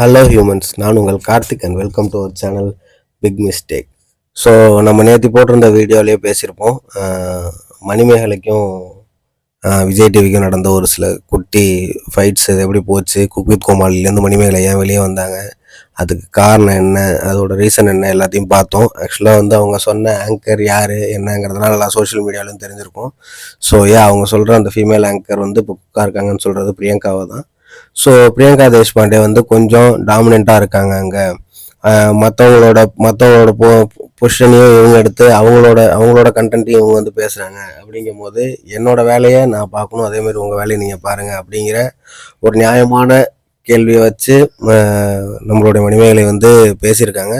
Hello humans நான் உங்கள் Karthik and welcome to our channel big mistake so நம்ம நேற்று போட்டிருந்த வீடியோலேயே பேசியிருப்போம். மணிமேகலைக்கும் விஜய் டிவிக்கும் நடந்த ஒரு சில குட்டி ஃபைட்ஸ் அது எப்படி போச்சு? குக்வித் கோமாளிலேருந்து மணிமேகலை ஏன் வெளியே வந்தாங்க? அதுக்கு காரணம் என்ன? அதோட ரீசன் என்ன? எல்லாத்தையும் பார்த்தோம். ஆக்சுவலாக வந்து அவங்க சொன்ன ஆங்கர் யார்? என்னங்கிறதுனால எல்லாம் சோஷியல் மீடியாலையும் தெரிஞ்சிருக்கும். ஸோ ஏன் அவங்க சொல்கிற அந்த ஃபீமேல் ஆங்கர் வந்து இப்போ குக்காக இருக்காங்கன்னு சொல்கிறது பிரியங்காவை தான். ஸோ பிரியங்கா தேஷ்பாண்டே வந்து கொஞ்சம் டாமினண்ட்டாக இருக்காங்க அங்கே. மற்றவங்களோட மற்றவங்களோட பொ பொசிஷனையும் இவங்க எடுத்து அவங்களோட அவங்களோட கண்டென்ட்டையும் இவங்க வந்து பேசுகிறாங்க அப்படிங்கும் போது என்னோட வேலையை நான் பார்க்கணும். அதேமாதிரி உங்கள் வேலையை நீங்கள் பாருங்கள் அப்படிங்கிற ஒரு நியாயமான கேள்வியை வச்சு நம்மளுடைய மணிமேகலை வந்து பேசியிருக்காங்க.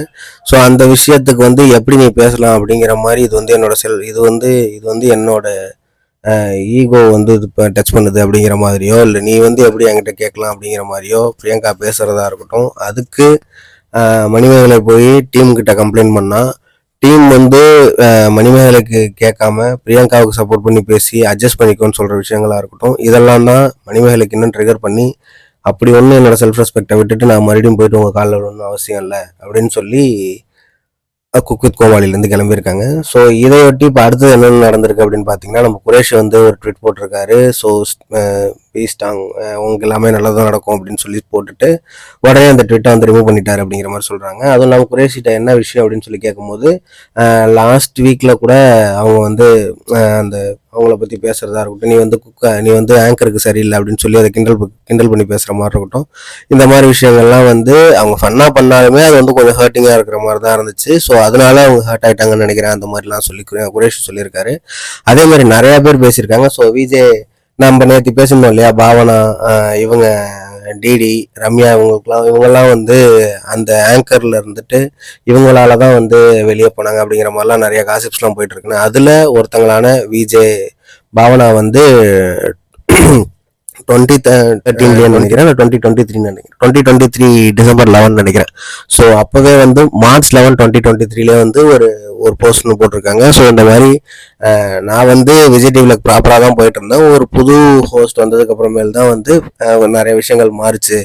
ஸோ அந்த விஷயத்துக்கு வந்து எப்படி நீ பேசலாம் அப்படிங்கிற மாதிரி இது வந்து என்னோட செல் இது வந்து இது வந்து என்னோட ஈகோ வந்து இது டச் பண்ணுது அப்படிங்கிற மாதிரியோ இல்லை நீ வந்து எப்படி என்கிட்ட கேட்கலாம் அப்படிங்கிற மாதிரியோ பிரியங்கா பேசுகிறதா இருக்கட்டும் அதுக்கு மணிமேகலை போய் டீம் கிட்ட கம்ப்ளைண்ட் பண்ணால் டீம் வந்து மணிமேகலைக்கு கேட்காம பிரியங்காவுக்கு சப்போர்ட் பண்ணி பேசி அட்ஜஸ்ட் பண்ணிக்கோன்னு சொல்கிற விஷயங்களாக இருக்கட்டும் இதெல்லாம் தான் மணிமேகலைக்கு இன்னும் ட்ரிகர் பண்ணி அப்படி ஒன்றும் என்னோடய செல்ஃப் ரெஸ்பெக்டை விட்டுட்டு நான் மறுபடியும் போயிட்டு உங்கள் காலில் விடணும்னு அவசியம் இல்லை அப்படின்னு சொல்லி குக் வித் கோமாளிலேருந்து கிளம்பியிருக்காங்க. ஸோ இதையொட்டி இப்போ அடுத்தது என்னென்ன நடந்திருக்கு அப்படின்னு பார்த்தீங்கன்னா நம்ம குரேஷ் வந்து ஒரு ட்வீட் போட்டிருக்காரு. ஸோ பேசிட்டாங்க உங்களுக்கு எல்லாமே நல்லதாக நடக்கும் அப்படின்னு சொல்லி போட்டுட்டு உடனே அந்த ட்விட்டை வந்து ரிமூவ் பண்ணிட்டாரு அப்படிங்கிற மாதிரி சொல்கிறாங்க அதுவும் இல்லாமல் குரேஷிட்ட என்ன விஷயம் அப்படின்னு சொல்லி கேட்கும்போது லாஸ்ட் வீக்கில் கூட அவங்க வந்து அந்த அவங்கள பற்றி பேசுகிறதா இருக்கட்டும் நீ வந்து குக்க நீ வந்து ஆங்கருக்கு சரியில்லை அப்படின்னு சொல்லி அதை கிண்டல் கிண்டல் பண்ணி பேசுகிற மாதிரி இருக்கட்டும். இந்த மாதிரி விஷயங்கள்லாம் வந்து அவங்க ஃபன்னாக பண்ணாலுமே அது வந்து கொஞ்சம் ஹர்ட்டிங்காக இருக்கிற மாதிரி தான் இருந்துச்சு. ஸோ அதனால அவங்க ஹர்ட் ஆகிட்டாங்கன்னு நினைக்கிறேன். அந்த மாதிரிலாம் சொல்லி குரேஷ் சொல்லியிருக்காரு. அதே மாதிரி நிறையா பேர் பேசியிருக்காங்க. ஸோ விஜய் நம்ம நேற்று பேசணும் இல்லையா பாவனா இவங்க டிடி ரம்யா இவங்களுக்குலாம் இவங்கெல்லாம் வந்து அந்த ஆங்கர்ல இருந்துட்டு இவங்களால தான் வந்து வெளியே போனாங்க அப்படிங்கிற மாதிரிலாம் நிறைய காசிப்ஸ்லாம் போயிட்டு இருக்குன்னு அதில் ஒருத்தங்களான விஜே பாவனா வந்து டுவெண்ட்டி தேர்ட்டீன்லேயே நினைக்கிறேன் டுவெண்ட்டி டுவெண்ட்டி த்ரீ நினைக்கிறேன். Twenty twenty three December eleven நினைக்கிறேன். ஸோ அப்போவே வந்து மார்ச் லெவன் டுவெண்ட்டி டுவெண்ட்டி த்ரீலே வந்து ஒரு ஒரு போஸ்ட் போட்டிருக்காங்க. ஸோ இந்த மாதிரி நான் வந்து விஜய் டிவியில் ப்ராப்பராக தான் போயிட்டு இருந்தேன் ஒரு புது ஹோஸ்ட் வந்ததுக்கப்புறமேல் தான் வந்து நிறைய விஷயங்கள் மாறுச்சு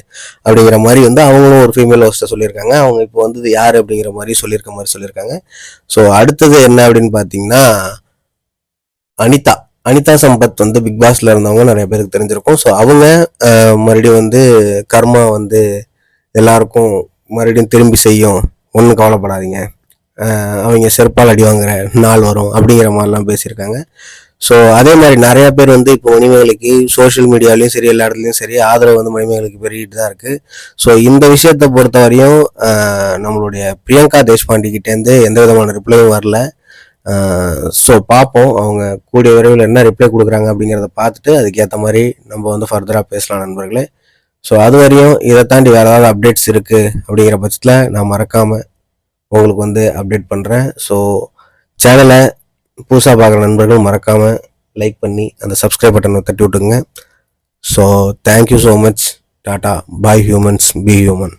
அப்படிங்கிற மாதிரி வந்து அவங்களும் ஒரு ஃபீமேல் ஹோஸ்ட்டை சொல்லியிருக்காங்க. அவங்க இப்போ வந்து யார் அப்படிங்கிற மாதிரி சொல்லியிருக்க மாதிரி சொல்லியிருக்காங்க. ஸோ அடுத்தது என்ன அப்படின்னு பார்த்தீங்கன்னா அனிதா. அனிதா சம்பத் வந்து பிக் பாஸ்ல இருந்தவங்க நிறைய பேருக்கு தெரிஞ்சிருக்கும். ஸோ அவங்க மறுபடியும் வந்து கர்மா வந்து எல்லாருக்கும் மறுபடியும் திரும்பி செய்யும். ஒன்றும் கவலைப்படாதீங்க. அவங்க செருப்பால் அடி வாங்குற நாள் வரும் அப்படிங்கிற மாதிரிலாம் பேசியிருக்காங்க. ஸோ அதே மாதிரி நிறையா பேர் வந்து இப்போ மணிமேகலைக்கு சோஷியல் மீடியாலையும் சரி எல்லா இடத்துலையும் சரி ஆதரவு வந்து மணிமேகலைக்கு பெருகிட்டு தான் இருக்குது ஸோ இந்த விஷயத்தை பொறுத்த வரையும் நம்மளுடைய பிரியங்கா தேஷ்பாண்டிக்கிட்டேருந்து எந்த விதமான ரிப்ளையும் வரல. ஸோ பார்ப்போம். அவங்க கூடிய விரைவில் என்ன ரிப்ளை கொடுக்குறாங்க அப்படிங்கிறத பார்த்துட்டு அதுக்கேற்ற மாதிரி நம்ம வந்து ஃபர்தராக பேசலாம் நண்பர்களே. ஸோ அது வரையும் இதை தாண்டி வேறு ஏதாவது அப்டேட்ஸ் இருக்குது அப்படிங்கிற பட்சத்தில் நான் மறக்காமல் உங்களுக்கு வந்து அப்டேட் பண்ணுறேன் ஸோ சேனலை புதுசாக பார்க்குற நண்பர்கள் மறக்காமல் லைக் பண்ணி அந்த சப்ஸ்கிரைப் பட்டனை தட்டி விட்டுங்க so thank you so much tata bye humans be human